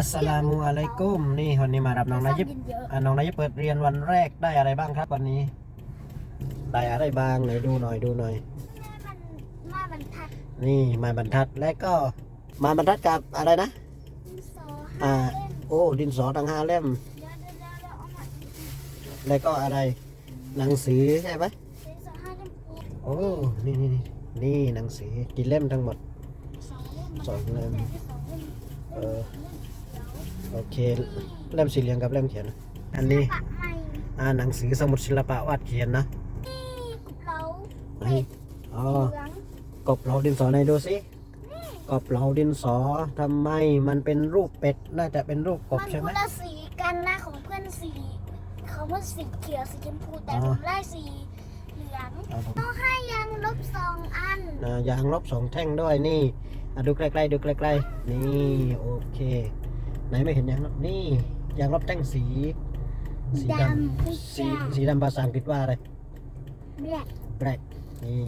อัสสลามุอะลัยกุมนี่วันนี้มารับน้องนายิบเยอะอะน้องนายิบเปิดเรียนวันแรกได้อะไรบ้างครับวันนี้ ได้อะไรบ้างไหนดูหน่อยดูหน่อยแม่มันมาบรรทัดนี่ไมาบรรทัดและก็ไมาบรรทัดกับอะไรนะดินสออ่าห้าเล่มโอ้ดินสอตั้งห้าเล่มเดี๋ยวเดี๋ยวเดี๋ยวเดี๋ยวเอามาแล้วก็อะไร หนังสือใช่ไหมดินสอห้าเล่มปุ๊บโอ้นี่นี่นี่นี่หนังสือกี่เล่มทั้งหมดสองเล่มสองเล่มแต่ที่สองเล่มเออเดี๋ยว โอเคเล่มสีเหลืองกับเล่มเขียน อันนี้ปะใหม่อ่าหนังสือสมุดศิลปะวาดเขียนนะนี่กุบเราไอ้อ๋อเหลืองกบเหลาดินสอไหนดูสิกบเหลาดินสอทำไมมันเป็นรูปเป็ดน่าจะเป็นรูปกบมันใช่ไหคมนละสีกันนะของเพื่อนสีของเพื่อนสีเขียวสีชมพูแต่อ๋อผมได้สีเหลืองเอาผมต้องให้ยังลบสองอันอ่ายางลบสองแท่งด้วยนี่อะดูใกล้ๆดูใกล้ๆนี่โอเค ไหนไม่เห็นยางลบนี่ยางลบแท่งสี สีดดำไม่ำสีใช่สีดำภาษาอังกฤษว่าอะไรแบล็ค black นี่